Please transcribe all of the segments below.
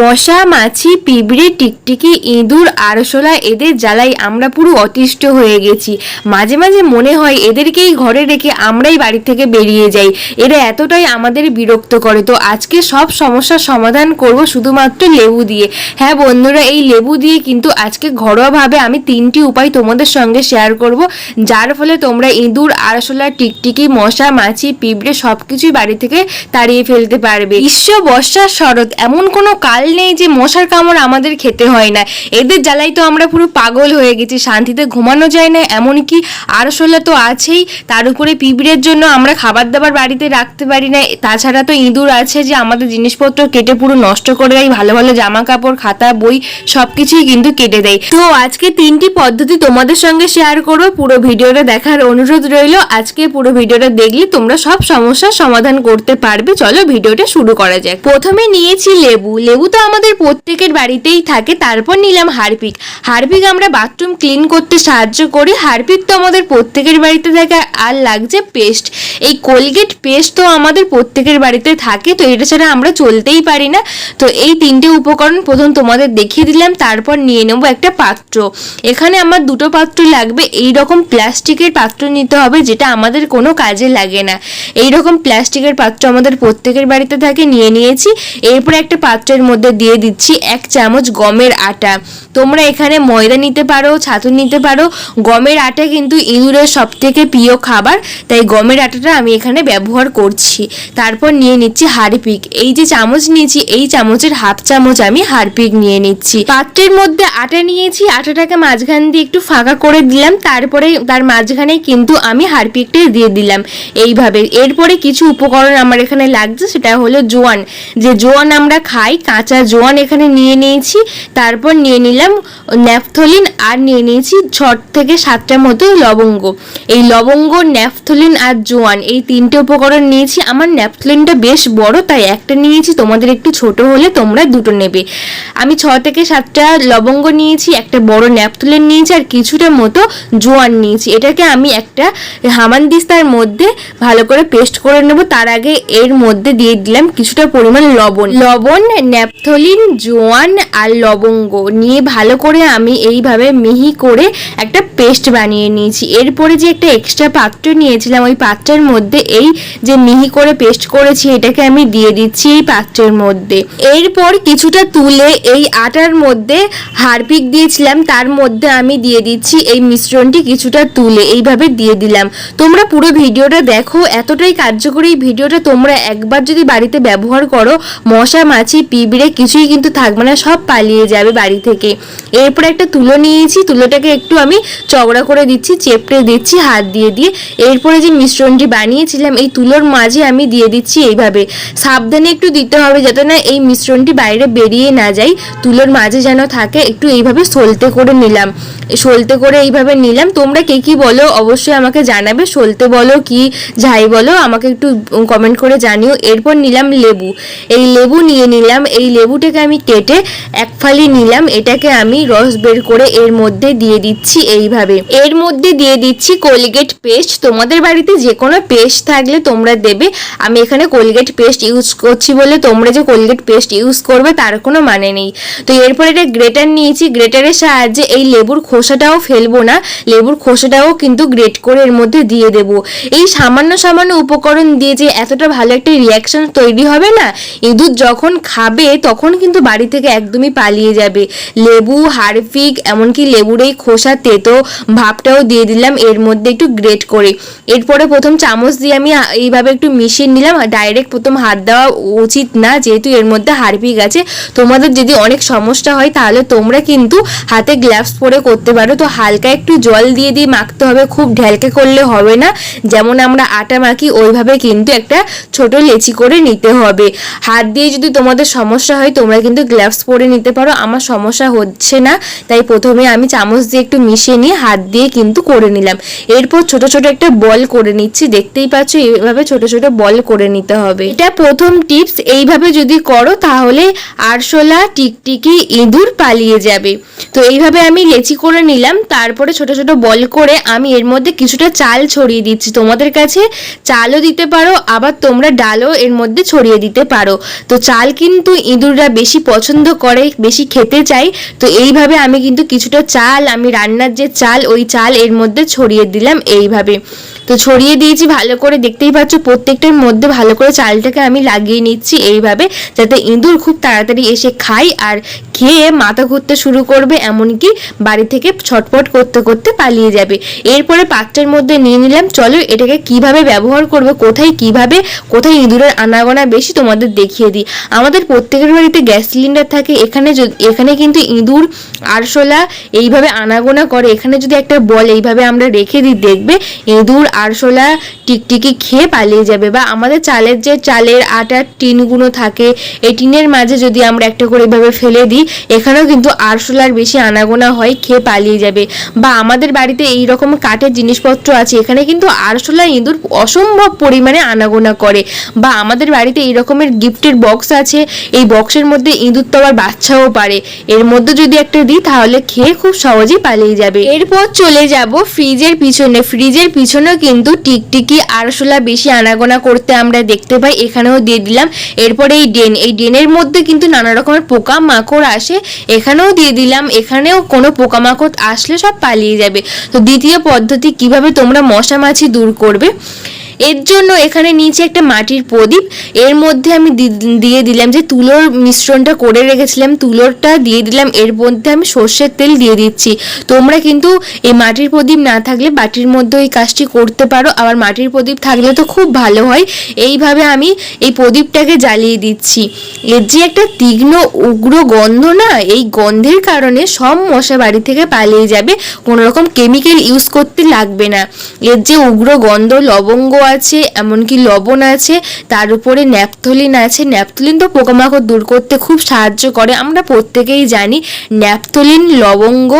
মশা, মাছি, পিঁপড়ে, টিকটিকি, ইঁদুর, আরশোলা এদের জ্বালাই আমরা পুরো অতিষ্ঠ হয়ে গেছি। মাঝে মাঝে মনে হয় এদেরকেই ঘরে রেখে আমরাই বাড়ি থেকে বেরিয়ে যাই। এরা এতটাই আমাদের বিরক্ত করে। তো আজকে সব সমস্যার সমাধান করব শুধুমাত্র লেবু দিয়ে। হ্যাঁ বন্ধুরা, এই লেবু দিয়ে কিন্তু আজকে ঘরোয়াভাবে আমি তিনটি উপায় তোমাদের সঙ্গে শেয়ার করব। যার ফলে তোমরা ইঁদুর, আরশোলা, টিকটিকি, মশা, মাছি, পিঁপড়ে সব কিছুই বাড়ি থেকে তাড়িয়ে ফেলতে পারবে। গ্রীষ্ম বর্ষা শরৎ এমন কোনো কাল নেই যে মশার কামড় আমাদের খেতে হয় না। এদের জ্বালাই তো আমরা পুরো পাগল হয়ে গেছি, শান্তিতে ঘুমানো যায় না, এমনকি আরশোলা তো আছেই, তার উপরে পিঁপড়ের জন্য আমরা খাবার দাবার বাড়িতে রাখতে পারি না। তাছাড়া তো ইঁদুর আছে যে আমাদের জিনিসপত্র কেটে পুরো নষ্ট করে দেয়, ভালো ভালো জামা কাপড় খাতা, বই সব কিছুই কিন্তু কেটে দেয়। তো আজকে তিনটি পদ্ধতি তোমাদের সঙ্গে শেয়ার করব, পুরো ভিডিওটা দেখার অনুরোধ রইল। আজকে পুরো ভিডিওটা দেখলে তোমরা সব সমস্যার সমাধান করতে পারবে। চলো ভিডিওটা শুরু করা যাক। প্রথমে নিয়েছি লেবু। লেবু তো আমাদের প্রত্যেকের বাড়িতেই থাকে, তারপর নিলাম হারপিক। হারপিক আমরা বাথরুম ক্লিন করতে সাহায্য করি। হারপিক তো আমাদের প্রত্যেকের বাড়িতে থাকে, আর লাগছে পেস্ট এই কোলগেট পেস্ট তো আমাদের প্রত্যেকের বাড়িতে থাকে, তো এটা ছাড়া আমরা চলতেই পারি না। তো এই তিনটে উপকরণ প্রথম তোমাদের দেখিয়ে দিলাম, তারপর নিয়ে নেব একটা পাত্র। এখানে আমার দুটো পাত্র লাগবে এই রকম প্লাস্টিকের পাত্র নিতে হবে, যেটা আমাদের কোনো কাজে লাগে না। এই রকম প্লাস্টিকের পাত্র আমাদের প্রত্যেকের বাড়িতে থাকে, নিয়ে নিয়েছি। এরপর একটা পাত্রের মধ্যে দিয়ে দিচ্ছি এক চামচ গমের আটা। তোমরা এখানে ময়দা নিতে পারো ছাতু নিতে পারো। গমের আটা কিন্তু ইঁদুরের সব থেকে প্রিয় খাবার, তাই গমের আটাটা আমি এখানে ব্যবহার করছি। তারপর নিয়ে নিচ্ছি হারপিক এই যে চামচ নিয়েছি, এই চামচের হাফ চামচ আমি হারপিক নিয়ে নিচ্ছি। পাত্রের মধ্যে আটা নিয়েছি, আটাটাকে মাঝখান দিয়ে একটু ফাঁকা করে দিলাম। তারপরে তার মাঝখানে কিন্তু আমি হারপিকটা দিয়ে দিলাম এইভাবে। এরপরে কিছু উপকরণ আমার এখানে লাগছে, সেটা হলো জোয়ান। যে জোয়ান আমরা খাই, কাঁচা জোয়ান এখানে নিয়ে নিয়েছি, তারপর নিয়ে নিলাম ন্যাপথলিন আর নিয়ে নিয়েছি ছট থেকে সাতটা মতো লবঙ্গ। এই লবঙ্গ, ন্যাপথলিন আর জোয়ান, এই তিনটে উপকরণ নিয়েছি। আমার ন্যাপথলিনটা বেশ বড়, তাই একটা নিয়েছি, তোমাদের একটু ছোট হলে তোমরা দুটো নেবে। আমি ছ থেকে সাতটা লবঙ্গ নিয়েছি, একটা বড় ন্যাপথলিন নিয়েছি আর কিছুটা মতো জোয়ান নিয়েছি। এটাকে আমি একটা হামানদিস্তার মধ্যে ভালো করে পেস্ট করে নেব। তার আগে এর মধ্যে দিয়ে দিলাম কিছুটা পরিমাণ লবণ। লবণ ন্যাপথলিন জোয়ান আর লবঙ্গ নিয়ে ভালো করে আমি এইভাবে মিহি করে একটা পেস্ট বানিয়ে নিয়েছি। এরপরে যে একটা এক্সট্রা পাত্র নিয়েছিলাম, ওই পাত্রের মধ্যে এই যে মিহি করে পেস্ট করেছি, এটাকে আমি দিয়ে দিচ্ছি এই পাত্রের মধ্যে। এরপর কিছুটা তুলে এই আটার মধ্যে হারপিক দিয়েছিলাম, তার মধ্যে আমি দিয়ে দিচ্ছি এই মিশ্রণটি কিছুটা তুলে, এইভাবে দিয়ে দিলাম। তোমরা পুরো ভিডিওটা দেখো, এতটাই কার্যকরী ভিডিওটা তোমরা একবার যদি বাড়িতে ব্যবহার করো, মশা, মাছি, পিঁপড়ে কিছুই কিন্তু থাকবে না, সব পালিয়ে যাবে বাড়ি থেকে। এরপর একটা তুলো নিয়েছি, তুলোটাকে একটু আমি চওড়া করে দিচ্ছি, চেপড়ে দিচ্ছি, হাত দিয়ে দিয়ে। এরপরে যে মিশ্রণটি বানিয়েছিলাম, এই তুলোর মাঝে আমি দিয়ে দিচ্ছি এইভাবে। সাবধানে একটু দিতে হবে যাতে না এই মিশ্রণটি বাইরে বেরিয়ে না যায়, তুলোর মাঝে যেন থাকে। একটু এইভাবে সলতে করে নিলাম। সলতে করে এইভাবে নিলাম। তোমরা কে কি বলো অবশ্যই আমাকে জানাবে। সলতে বলো কি, যাই বলো, আমাকে একটু কমেন্ট করে জানিও। এরপর নিলাম লেবু। এই লেবু নিয়ে নিলাম। এই লেবুটাকে আমি কেটে এক ফালি নিলাম। এটাকে আমি রস বের করে এর মধ্যে দিয়ে দিচ্ছি এইভাবে। এর মধ্যে দিয়ে দিচ্ছি কোলগেট পেস্ট। তোমাদের বাড়িতে যে কোনো পেস্ট থাকলে তোমরা দেবে। আমি এখানে কোলগেট পেস্ট ইউজ করছি বলে তোমরা যে কোলগেট পেস্ট ইউজ করবে তার কোনো মানে নেই। তো এরপর এটা গ্রেটার নিয়েছি। গ্রেটারের সাহায্যে এই লেবুর খোসাটাও ফেলব না। লেবুর খোসাটাও কিন্তু গ্রেট করে এর মধ্যে দিয়ে দেব। এই সামান্য সামান্য উপকরণ দিয়ে যে এতটা ভালো একটা রিয়াকশন তৈরি হবে না, ইঁদুর যখন খাবে তখন কিন্তু বাড়ি থেকে একদমই পালিয়ে যাবে। লেবু, হারফিক, এমনকি লেবুর এই খোসা, তেতো ভাবটাও দিয়ে দিলাম এর মধ্যে একটু গ্রেট করে। এরপরে প্রথম চামচ দিয়ে আমি এইভাবে একটু মিশিয়ে নিলাম। ডাইরেক্ট প্রথম হাত দেওয়া উচিত না, যেহেতু এর মধ্যে হারফিক আছে। তোমাদের যদি অনেক সমস্যা হয়, তাহলে তোমরা কিন্তু হাতে গ্লাভস পরে করতে পারো। তো হালকা একটু জল দিয়ে দিয়ে মাখতে হবে, খুব ঢেলকে করলে হবে না। যেমন আমরা আটা মাখি, ওইভাবে কিন্তু একটা ছোট লেচি করে নিতে হবে। হাত দিয়ে যদি তোমাদের সমস্যা হয়, তোমরা কিন্তু গ্লাভস পরে নিতে পারো, আমার সমস্যা হচ্ছে না। তাই প্রথমে আমি চামচ দিয়ে একটু মিশিয়ে নিয়ে হাত দিয়ে কিন্তু করে নিলাম। এরপর ছোট ছোট একটা বল করে নিচ্ছি, দেখতেই পাচ্ছ এইভাবে ছোট ছোট বল করে নিতে হবে। এটা প্রথম টিপস এইভাবে যদি করো তাহলে আরশোলা, টিকটিকি, ইঁদুর পালিয়ে যাবে। তো এইভাবে আমি লেচি করে নিলাম, তারপরে ছোট ছোট বল করে আমি এর মধ্যে কিছুটা চাল ছড়িয়ে দিচ্ছি। তোমাদের কাছে চালও দিতে পারো, আবার তোমরা ডালও এর মধ্যে ছড়িয়ে দিতে পারো। তো চাল কিন্তু ইঁদুর ইঁদুররা বেশি পছন্দ করে, বেশি খেতে চায়, তো এইভাবে আমি কিন্তু কিছুটা চাল, আমি রান্নার যে চাল, ওই চাল এর মধ্যে ছড়িয়ে দিলাম এইভাবে। তো ছড়িয়ে দিয়েছি, ভালো করে দেখতেই পাচ্ছ, প্রত্যেকটার মধ্যে ভালো করে চালটাকে আমি লাগিয়ে নিচ্ছি এইভাবে, যাতে ইঁদুর খুব তাড়াতাড়ি এসে খায়, আর খেয়ে মাথা ঘুরতে শুরু করবে, এমনকি বাড়ি থেকে ছটপট করতে করতে পালিয়ে যাবে। এরপরে পাত্রের মধ্যে নিয়ে নিলাম, চলো এটাকে কীভাবে ব্যবহার করবে, কোথায় কীভাবে, কোথায় ইঁদুরের আনাগোনা বেশি তোমাদের দেখিয়ে দিই। আমাদের প্রত্যেকের বাড়িতে গ্যাস সিলিন্ডার থাকে, এখানে যদি- এখানে কিন্তু ইঁদুর আরশোলা এইভাবে আনাগোনা করে। এখানে যদি একটা বল এইভাবে আমরা রেখে দিই, দেখবে ইঁদুর আরশোলা টিকটিকি খেয়ে পালিয়ে যাবে। বা আমাদের চালের যে চালের আটার টিনগুলো থাকে, এই টিনের মাঝে যদি আমরা একটা করে এভাবে ফেলে দিই এখানেও কিন্তু আরশোলার বেশি আনাগোনা হয়, খেয়ে পালিয়ে যাবে। বা আমাদের বাড়িতে এই রকম কাঠের জিনিসপত্র আছে, এখানে কিন্তু আরশোলা ইঁদুর অসম্ভব পরিমাণে আনাগোনা করে। বা আমাদের বাড়িতে এই রকমের গিফটের বক্স আছে, এই বক্সের মধ্যে ইঁদুর তো আবার বাচ্চাও পারে। এর মধ্যে যদি একটা দিই, তাহলে খেয়ে খুব সহজেই পালিয়ে যাবে। এরপর চলে যাব ফ্রিজের পিছনে। ফ্রিজের পিছনেও কিন্তু টিকটিকি আরশোলা বেশি আনাগোনা করতে আমরা দেখতে পাই। এখানেও দিয়ে দিলাম। এরপরে এই ড্রেন এই ড্রেনের মধ্যে কিন্তু নানা রকমের পোকা মাকড় আসে, এখানেও দিয়ে দিলাম, এখানেও কোনো পোকামাকড় আসলে সব পালিয়ে যাবে। তো দ্বিতীয় পদ্ধতি, কীভাবে তোমরা মশা মাছি দূর করবে? এর জন্য এখানে নিচে একটা মাটির প্রদীপ। এর মধ্যে আমি দিয়ে দিলাম যে তুলোর মিশ্রণটা করে রেখেছিলাম, তুলোরটা দিয়ে দিলাম, এর মধ্যে আমি সর্ষের তেল দিয়ে দিচ্ছি। তোমরা কিন্তু এই মাটির প্রদীপ না থাকলে বাটির মধ্যে এই কাজটি করতে পারো, আবার মাটির প্রদীপ থাকলে তো খুব ভালো হয়। এইভাবে আমি এই প্রদীপটাকে জ্বালিয়ে দিচ্ছি। এর যে একটা তীক্ষ্ণ উগ্র গন্ধ না, এই গন্ধের কারণে সব মশা বাড়ি থেকে পালিয়ে যাবে কোনো রকম কেমিক্যাল ইউজ করতে লাগবে না। এর যে উগ্র গন্ধ, লবঙ্গ আছে, এমনকি লবণ আছে, তার উপরে ন্যাপথলিন আছে। ন্যাপথলিন তো পোকামাকড় দূর করতে খুব সাহায্য করে, আমরা প্রত্যেকেই জানি। ন্যাপথলিন, লবঙ্গ,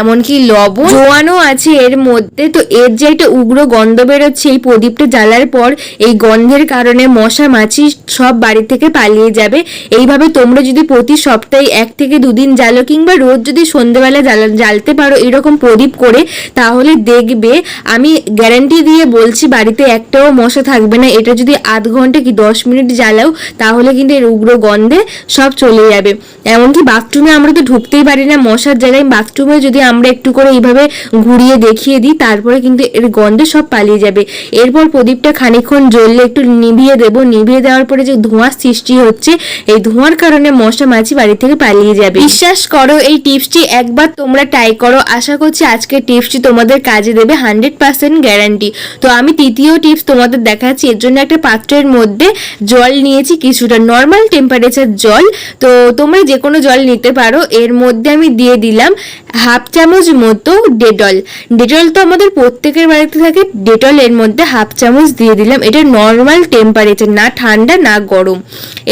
এমনকি লবণ জোয়ানো আছে এর মধ্যে। তো এর যে একটা উগ্র গন্ধ বেরোচ্ছে এই প্রদীপটা জ্বালার পর, এই গন্ধের কারণে মশা, মাছি সব বাড়ি থেকে পালিয়ে যাবে। এইভাবে তোমরা যদি প্রতি সপ্তাহে এক থেকে দুদিন জ্বালো, কিংবা রোজ যদি সন্ধেবেলা জ্বালা, জ্বালতে পারো এরকম প্রদীপ করে, তাহলে দেখবে, আমি গ্যারান্টি দিয়ে বলছি, বাড়িতে একটাও মশা থাকবে না। এটা যদি আধ ঘণ্টা কি দশ মিনিট জ্বালাও, তাহলে কিন্তু এর উগ্র গন্ধে সব চলে যাবে। এমনকি বাথরুমে আমরা তো ঢুকতেই পারি না, মশার জায়গায় বাথরুমে যদি আমরা একটু করে এইভাবে ঘুরিয়ে দেখিয়ে দিই, তারপরে কিন্তু এর গন্ধে সব পালিয়ে যাবে। এরপর প্রদীপটা খানিকক্ষণ জ্বললে একটু নিভিয়ে দেবো। নিভিয়ে দেওয়ার পরে যে ধোঁয়ার সৃষ্টি হচ্ছে, এই ধোঁয়ার কারণে মশা মাছি বাড়ি থেকে পালিয়ে যাবে। বিশ্বাস করো, এই টিপসটি একবার তোমরা ট্রাই করো। আশা করছি আজকের টিপসটি তোমাদের কাজে দেবে হান্ড্রেড পার্সেন্ট গ্যারান্টি তো আমি তৃতীয় টিপস তোমাদের দেখাচ্ছি, এর জন্য একটা পাত্রের মধ্যে জল নিয়েছি কিছুটা নর্মাল টেম্পারেচার জল। তো তোমরা যে কোনো জল নিতে পারো, এর মধ্যে আমি দিয়ে দিলাম হাফ চামচ মতো ডেটল ডেটল তো আমাদের প্রত্যেকের বাড়িতে থাকে ডেটল এর মধ্যে হাফ চামচ দিয়ে দিলাম। এটা নর্মাল টেম্পারেচার না ঠান্ডা, না গরম।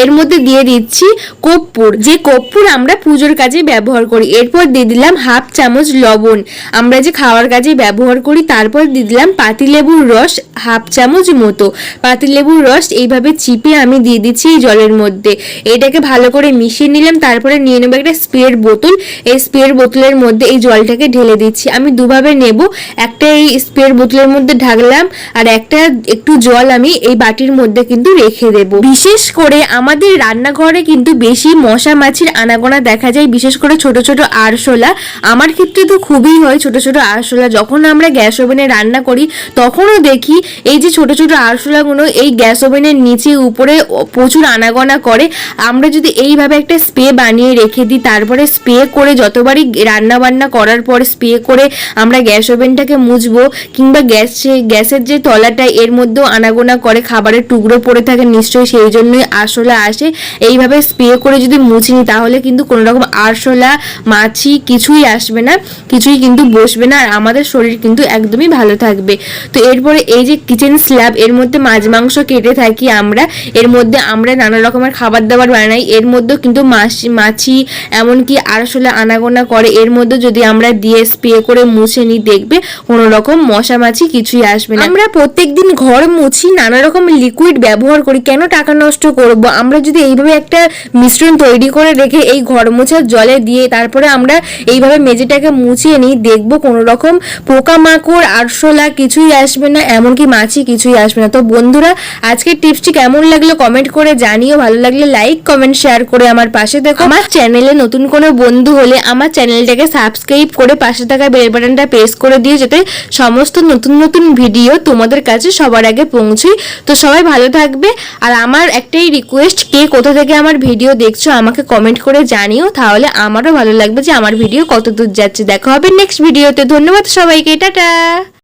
এর মধ্যে দিয়ে দিচ্ছি কর্পূর। যে কর্পূর আমরা পুজোর কাজে ব্যবহার করি, এরপর দিয়ে দিলাম হাফ চামচ লবণ। আমরা যে খাওয়ার কাজে ব্যবহার করি, তারপর দিয়ে দিলাম পাতিলেবুর রস হাফ চামচ মতো। পাতিলেবুর রস এইভাবে চিপে আমি দিয়ে দিচ্ছি এই জলের মধ্যে। এটাকে ভালো করে মিশিয়ে নিলাম, তারপরে নিয়ে নেব একটা স্প্রের বোতল। এই স্প্রের বোতলের মধ্যে এই জলটাকে ঢেলে দিচ্ছি। আমি দুভাবে নেব, একটা এই স্প্রের বোতলের মধ্যে ঢাকলাম আর একটা একটু জল আমি এই বাটির মধ্যে কিন্তু রেখে দেব। বিশেষ করে আমাদের রান্নাঘরে কিন্তু বেশি মশা মাছির আনাগোনা দেখা যায়, বিশেষ করে ছোট ছোট আরশোলা। আমার ক্ষেত্রে তো খুবই হয় ছোট ছোট আরশোলা। যখন আমরা গ্যাস ওভেনে রান্না করি, তখনও দেখি এই যে ছোট ছোট আরশোলাগুলো এই গ্যাস ওভেনের নিচে উপরে প্রচুর আনাগোনা করে, আমরা যদি এইভাবে একটা স্প্রে বানিয়ে রেখে দিই, তারপরে স্প্রে করে যতবারই রান্না বান্না করার পর স্প্রে করে আমরা গ্যাস ওভেনটাকে মুছবো, কিংবা গ্যাস গ্যাসের যে তলাটা এর মধ্যেও আনাগোনা করে, খাবারের টুকরো পড়ে থাকে নিশ্চয়ই সেই জন্যই আরশোলা আসে। এইভাবে স্প্রে করে যদি মুছি নিই তাহলে কিন্তু কোনো রকম আরশোলা, মাছি কিছুই আসবে না, কিছুই কিন্তু বসবে না, আর আমাদের শরীর কিন্তু একদমই ভালো থাকবে। তো এরপরে এই যে কিচেন স্ল্যাব, এর মধ্যে মাছ মাংস কেটে থাকি আমরা। এর মধ্যে আমরা নানা রকমের খাবার দাবার বানাই। এর মধ্যেও কিন্তু মাছি মাছি, এমনকি আরশোলা আনাগোনা করে। এর মধ্যে যদি আমরা দিয়ে স্প্রে করে মুছে নিই, দেখবে কোনো রকম মশা মাছি কিছুই আসবে না। আমরা প্রত্যেকদিন ঘর মুছি, নানা রকম লিকুইড ব্যবহার করি। কেন টাকা নষ্ট করব? আমরা যদি এইভাবে একটা মিশ্রণ তৈরি করে রেখে এই ঘর মোছার জলে দিয়ে তারপরে আমরা এইভাবে মেঝেটাকে মুছিয়ে নিই, দেখব কোনো রকম পোকামাকড়, আরশোলা কিছুই আসবে না। এমনকি মাছি কিছুই আসবে না। তো বন্ধুরা, আজকের টিপসটি কেমন লাগল কমেন্ট করে জানিও। ভালো লাগলে লাইক কমেন্ট শেয়ার করে আমার পাশে দেখো। আমার চ্যানেলে নতুন কোনো বন্ধু হলে আমার চ্যানেলটাকে সাবস্ক্রাইব করে পাশে থাকা বেল বাটনটা প্রেস করে দিও যাতে সমস্ত নতুন নতুন ভিডিও তোমাদের কাছে সবার আগে পৌঁছই। তো সবাই ভালো থাকবে। আর আমার একটাই রিকোয়েস্ট কে কোথা থেকে আমার ভিডিও দেখছ আমাকে কমেন্ট করে জানিও। তাহলে আমারও ভালো লাগবে যে আমার ভিডিও কত দূর যাচ্ছে। দেখা হবে নেক্সট ভিডিওতে ধন্যবাদ সবাইকে। টাটা!